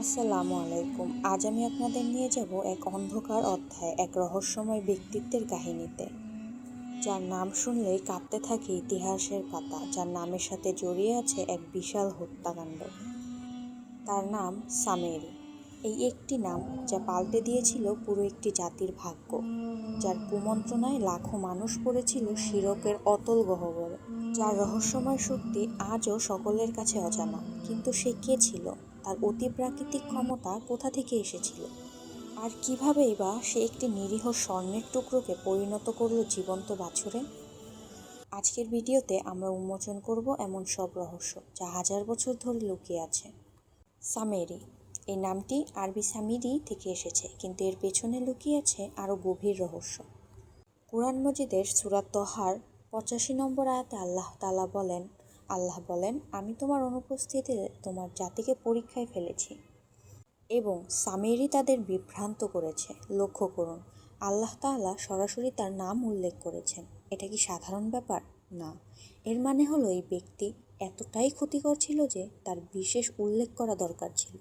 আসসালামু আলাইকুম। আজ আমি আপনাদের নিয়ে যাব এক অন্ধকার অধ্যায়, এক রহস্যময় ব্যক্তিত্বের কাহিনীতে। যার নাম শুনলেই কাঁপতে থাকে ইতিহাসের পাতা, যার নামের সাথে জড়িয়ে আছে এক বিশাল হত্যাকাণ্ড। তার নাম সামেরি। এই একটি নাম যা পাল্টে দিয়েছিল পুরো একটি জাতির ভাগ্য, যার কুমন্ত্রণায় লাখো মানুষ পড়েছিল শিরকের অতল গহ্বরে। যার রহস্যময় শক্তি আজও সকলের কাছে অজানা, কিন্তু সে কে ছিল? তার অতি প্রাকৃতিক ক্ষমতা কোথা থেকে এসেছিল? আর কিভাবেই বা সে একটি নিরীহ স্বর্ণের টুকরোকে পরিণত করল জীবন্ত বাছুরে? আজকের ভিডিওতে আমরা উন্মোচন করব এমন সব রহস্য যা হাজার বছর ধরে লুকিয়ে আছে। সামেরি। এই নামটি আরবি সামিরি থেকে এসেছে, কিন্তু এর পেছনে লুকিয়ে আছে আরও গভীর রহস্য। কোরআন মজিদের সুরাত তহার পঁচাশি নম্বর আয়াতে আল্লাহ তালা বলেন আল্লাহ বলেন, আমি তোমার অনুপস্থিতিতে তোমার জাতিকে পরীক্ষায় ফেলেছি এবং সামেরি তাদের বিভ্রান্ত করেছে। লক্ষ্য করুন, আল্লাহ তাআলা সরাসরি তার নাম উল্লেখ করেছেন। এটা কি সাধারণ ব্যাপার? না। এর মানে হলো, এই ব্যক্তি এতটাই ক্ষতিকর ছিল যে তার বিশেষ উল্লেখ করা দরকার ছিল।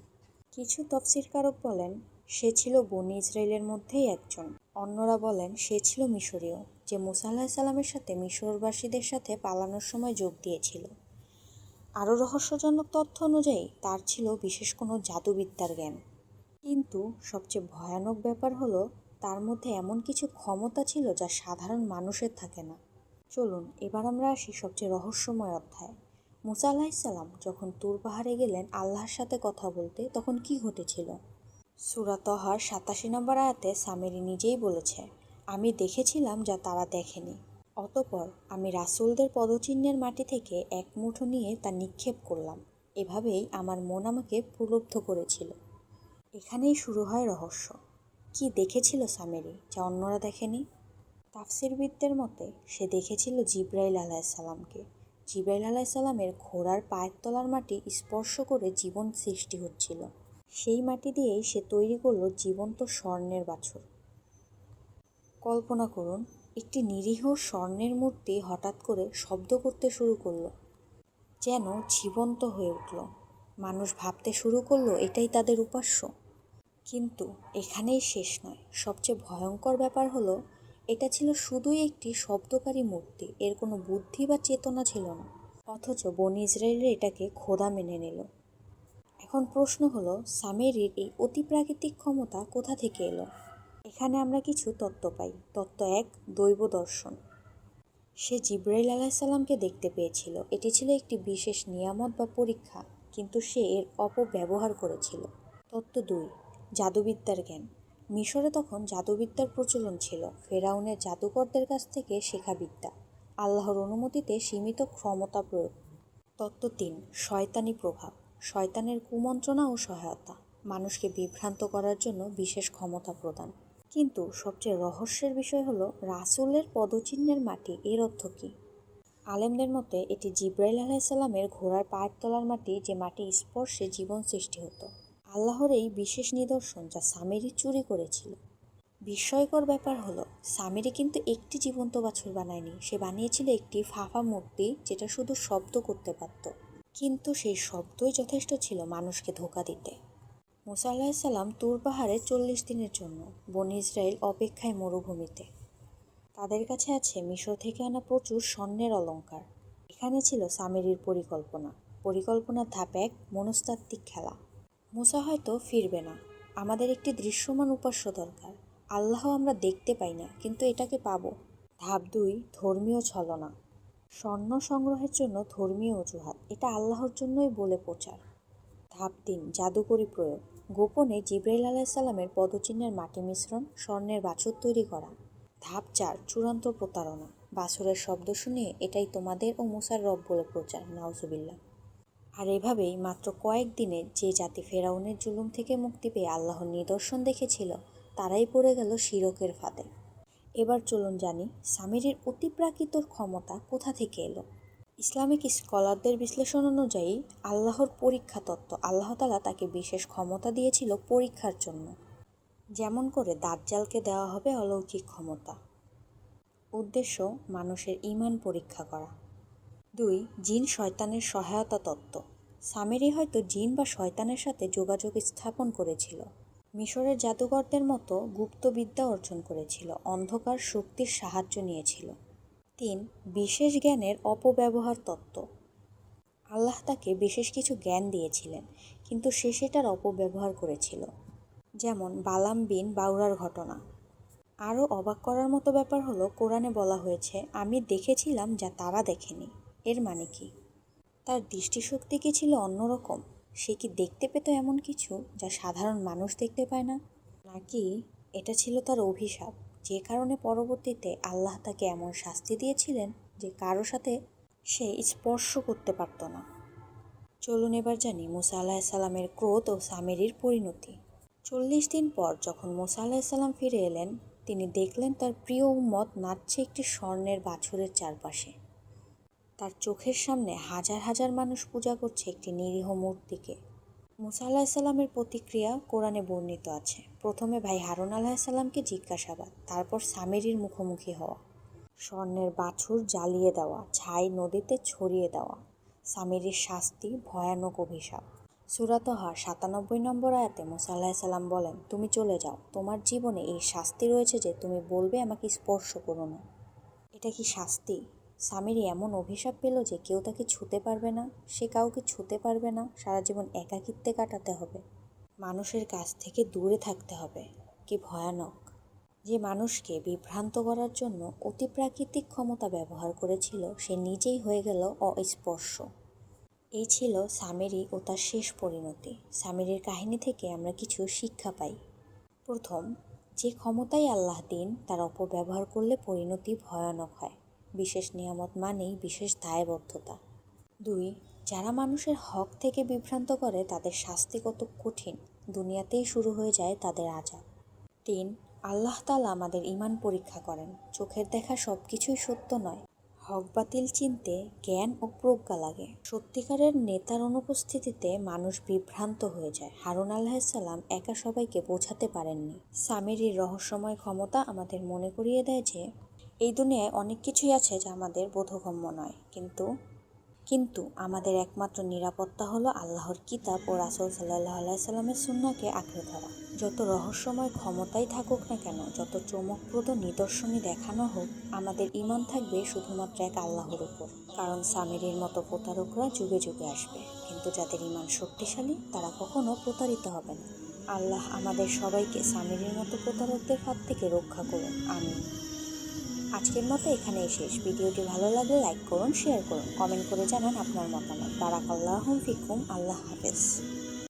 কিছু তফসিরকারক বলেন, সে ছিল বনি ইসরায়েলের মধ্যেই একজন। অন্যরা বলেন, সে ছিল মিশরীয়। যে মুসা আলাহ সাল্লামের সাথে মিশরবাসীদের সাথে পালানোর সময় যোগ দিয়েছিল। আরও রহস্যজনক তথ্য অনুযায়ী, তার ছিল বিশেষ কোনো জাদুবিদ্যার জ্ঞান। কিন্তু সবচেয়ে ভয়ানক ব্যাপার হলো, তার মধ্যে এমন কিছু ক্ষমতা ছিল যা সাধারণ মানুষের থাকে না। চলুন, এবার আমরা আসি সবচেয়ে রহস্যময় অধ্যায়। মুসা আলাহিসাল্লাম যখন তুর পাহাড়ে গেলেন আল্লাহর সাথে কথা বলতে, তখন কি ঘটেছিল? সুরাতহার সাতাশি নম্বর আয়াতে সামেরি নিজেই বলেছে আমি দেখেছিলাম যা তারা দেখেনি। অতপর আমি রাসুলদের পদচিহ্নের মাটি থেকে এক মুঠো নিয়ে তা নিক্ষেপ করলাম। এভাবেই আমার মন আমাকে প্রলুব্ধ করেছিল। এখানেই শুরু হয় রহস্য। কি দেখেছিল সামেরি যা অন্যরা দেখেনি? তাফসিরবিদদের মতে, সে দেখেছিল জিব্রাইল আলাহিসাল্লামকে জিব্রাইল আলাহিসাল্লামের ঘোড়ার পায়ের তলার মাটি স্পর্শ করে জীবন সৃষ্টি হচ্ছিল। সেই মাটি দিয়েই সে তৈরি করল জীবন্ত স্বর্ণের বাছুর। কল্পনা করুন, একটি নিরীহ স্বর্ণের মূর্তি হঠাৎ করে শব্দ করতে শুরু করল, যেন জীবন্ত হয়ে উঠল। মানুষ ভাবতে শুরু করল, এটাই তাদের উপাস্য। কিন্তু এখানেই শেষ নয়। সবচেয়ে ভয়ঙ্কর ব্যাপার হলো, এটা ছিল শুধুই একটি শব্দকারী মূর্তি, এর কোনো বুদ্ধি বা চেতনা ছিল না। অথচ বনি ইসরায়েলরা এটাকে খোদা মেনে নিল। এখন প্রশ্ন হলো, সামেরির এই অতিপ্রাকৃতিক ক্ষমতা কোথা থেকে এলো? এখানে আমরা কিছু তত্ত্ব পাই। তত্ত্ব এক, দৈব দর্শন। সে জিব্রাইল আলাহিসাল্লামকে দেখতে পেয়েছিল। এটি ছিল একটি বিশেষ নিয়ামত বা পরীক্ষা, কিন্তু সে এর অপব্যবহার করেছিল। তত্ত্ব দুই, জাদুবিদ্যার জ্ঞান। মিশরে তখন জাদুবিদ্যার প্রচলন ছিল। ফেরাউনের জাদুকরদের কাছ থেকে শেখা বিদ্যা। আল্লাহর অনুমতিতে সীমিত ক্ষমতা প্রয়োগ। তত্ত্ব তিন, শয়তানি প্রভাব। শয়তানের কুমন্ত্রণা ও সহায়তা। মানুষকে বিভ্রান্ত করার জন্য বিশেষ ক্ষমতা প্রদান। কিন্তু সবচেয়ে রহস্যের বিষয় হলো রাসুলের পদচিহ্নের মাটি এর অর্থ কী? আলেমদের মতে, এটি জিব্রাইল আলাহিসাল্লামের ঘোড়ার পায়ের তলার মাটি যে মাটি স্পর্শে জীবন সৃষ্টি হতো। আল্লাহর এই বিশেষ নিদর্শন যা সামেরি চুরি করেছিল। বিস্ময়কর ব্যাপার হলো সামেরি কিন্তু একটি জীবন্ত বাছুর বানায়নি। সে বানিয়েছিল একটি ফাফা মূর্তি যেটা শুধু শব্দ করতে পারত। কিন্তু সেই শব্দই যথেষ্ট ছিল মানুষকে ধোকা দিতে। মুসা আলাহিসাল্লাম তুর পাহাড়ে চল্লিশ দিনের জন্য বন ইসরায়েল অপেক্ষায় মরুভূমিতে। তাদের কাছে আছে মিশর থেকে আনা প্রচুর স্বর্ণের অলঙ্কার। এখানে ছিল সামেরির পরিকল্পনা। পরিকল্পনার ধাপ এক, মনস্তাত্ত্বিক খেলা। মুসা হয়তো ফিরবে না। আমাদের একটি দৃশ্যমান উপাস্য দরকার। আল্লাহ আমরা দেখতে পাই না, কিন্তু এটাকে পাবো। ধাপ দুই, ধর্মীয় ছলনা। স্বর্ণ সংগ্রহের জন্য ধর্মীয় অজুহাত। এটা আল্লাহর জন্যই বলে প্রচার। ধাপ তিন জাদুকরি প্রয়োগ। গোপনে জিব্রাইল আলাহিসাল্লামের পদচিহ্নের মাটি মিশ্রণ, স্বর্ণের বাছুর তৈরি করা। ধাপ চার, চূড়ান্ত প্রতারণা। বাছুরের শব্দ শুনে এটাই তোমাদের ও মুসার রব বলে প্রচার নাউজুবিল্লা আর এভাবেই মাত্র কয়েক দিনে যে জাতি ফেরাউনের জুলুম থেকে মুক্তি পেয়ে আল্লাহর নিদর্শন দেখেছিল, তারাই পড়ে গেল শিরকের ফাঁদে। এবার চলুন জানি, সামিরের অতিপ্রাকৃত ক্ষমতা কোথা থেকে এলো? ইসলামিক স্কলারদের বিশ্লেষণ অনুযায়ী আল্লাহর পরীক্ষা তত্ত্ব আল্লাহ তালা তাকে বিশেষ ক্ষমতা দিয়েছিল পরীক্ষার জন্য। যেমন করে দাজ্জালকে দেওয়া হবে অলৌকিক ক্ষমতা। উদ্দেশ্য, মানুষের ইমান পরীক্ষা করা। দুই, জিন শয়তানের সহায়তা তত্ত্ব। সামেরি হয়তো জিন বা শয়তানের সাথে যোগাযোগ স্থাপন করেছিল। মিশরের জাদুঘরদের মতো গুপ্তবিদ্যা অর্জন করেছিল। অন্ধকার শক্তির সাহায্য নিয়েছিল। তিন, বিশেষ জ্ঞানের অপব্যবহার তত্ত্ব। আল্লাহ তাকে বিশেষ কিছু জ্ঞান দিয়েছিলেন, কিন্তু সে সেটার অপব্যবহার করেছিল। যেমন বালাম বিন বাউরার ঘটনা। আরও অবাক করার মতো ব্যাপার হলো, কোরআনে বলা হয়েছে, আমি দেখেছিলাম যা তারা দেখেনি। এর মানে কি? তার দৃষ্টিশক্তি কি ছিল অন্যরকম? সে কি দেখতে পেত এমন কিছু যা সাধারণ মানুষ দেখতে পায় না? নাকি এটা ছিল তার অভিশাপ? যে কারণে পরবর্তীতে আল্লাহ তাকে এমন শাস্তি দিয়েছিলেন যে কারও সাথে সে স্পর্শ করতে পারত না। চলুন এবার জানি মুসা আলাহিসাল্লামের ক্রোধ ও সামেরির পরিণতি। চল্লিশ দিন পর যখন মুসা আলাহিসাল্লাম ফিরে এলেন, তিনি দেখলেন তার প্রিয় উম্মত নাচছে একটি স্বর্ণের বাছুরের চারপাশে। তার চোখের সামনে হাজার হাজার মানুষ পূজা করছে একটি নিরীহ মূর্তিকে। মুসা আলাহিসাল্লামের প্রতিক্রিয়া কোরআনে বর্ণিত আছে। প্রথমে ভাই হারুন আলাহিসাল্লামকে জিজ্ঞাসাবাদ, তারপর সামেরির মুখোমুখি হওয়া, স্বর্ণের বাছুর জ্বালিয়ে দেওয়া, ছাই নদীতে ছড়িয়ে দেওয়া, সামেরির শাস্তি, ভয়ানক অভিশাপ। সুরাতহা সাতানব্বই নম্বর আয়াতে মুসা আলাহিসাল্লাম বলেন, তুমি চলে যাও, তোমার জীবনে এই শাস্তি রয়েছে যে তুমি বলবে আমাকে স্পর্শ করো না। এটা কি শাস্তি? স্বামীর এমন অভিশাপ পেল যে কেউ তাকে ছুতে পারবে না, সে কাউকে ছুতে পারবে না, সারা জীবন একাকিত্বে কাটাতে হবে। মানুষের কাছ থেকে দূরে থাকতে হবে। কি ভয়ানক। যে মানুষকে বিভ্রান্ত করার জন্য অতিপ্রাকৃতিক ক্ষমতা ব্যবহার করেছিল, সে নিজেই হয়ে গেল অস্পর্শ। এই ছিল সামেরি ও তার শেষ পরিণতি। সামেরির কাহিনী থেকে আমরা কিছু শিক্ষা পাই। প্রথম, যে ক্ষমতাই আল্লাহ দিন, তার অপব্যবহার করলে পরিণতি ভয়ানক হয়। বিশেষ নিয়ামত মানেই বিশেষ দায়বদ্ধতা। দুই, যারা মানুষের হক থেকে বিভ্রান্ত করে, তাদের শাস্তি কত কঠিন, দুনিয়াতেই শুরু হয়ে যায় তাদের আজাব। তিন, আল্লাহ তালা আমাদের ইমান পরীক্ষা করেন, চোখের দেখা সব কিছুই সত্য নয়। হক বাতিল চিনতে জ্ঞান ও প্রজ্ঞা লাগে। সত্যিকারের নেতার অনুপস্থিতিতে মানুষ বিভ্রান্ত হয়ে যায়। হারুন আল্লাহাল্লাম একা সবাইকে বোঝাতে পারেননি। সামেরির রহস্যময় ক্ষমতা আমাদের মনে করিয়ে দেয় যে এই দুনিয়ায় অনেক কিছুই আছে যা আমাদের বোধগম্য নয়। কিন্তু কিন্তু আমাদের একমাত্র নিরাপত্তা হলো আল্লাহর কিতাব ও রাসুল সাল্লাহ আলাইসাল্লামের সুন্নাকে আঁকড়ে ধরা। যত রহস্যময় ক্ষমতাই থাকুক না কেন, যত চমকপ্রদ নিদর্শনই দেখানো হোক, আমাদের ইমান থাকবে শুধুমাত্র এক আল্লাহর উপর। কারণ সামেরির মতো প্রতারকরা যুগে যুগে আসবে। কিন্তু যাদের ইমান শক্তিশালী, তারা কখনো প্রতারিত হবে না। আল্লাহ আমাদের সবাইকে সামেরির মতো প্রতারকদের হাত থেকে রক্ষা করুন। আমিন। আজকের মতো এখানেই শেষ। ভিডিওটি ভালো লাগলে লাইক করুন শেয়ার করুন কমেন্ট করে জানান আপনার মতামত। বারাক আল্লাহ ফিকুম, আল্লাহ হাফেজ।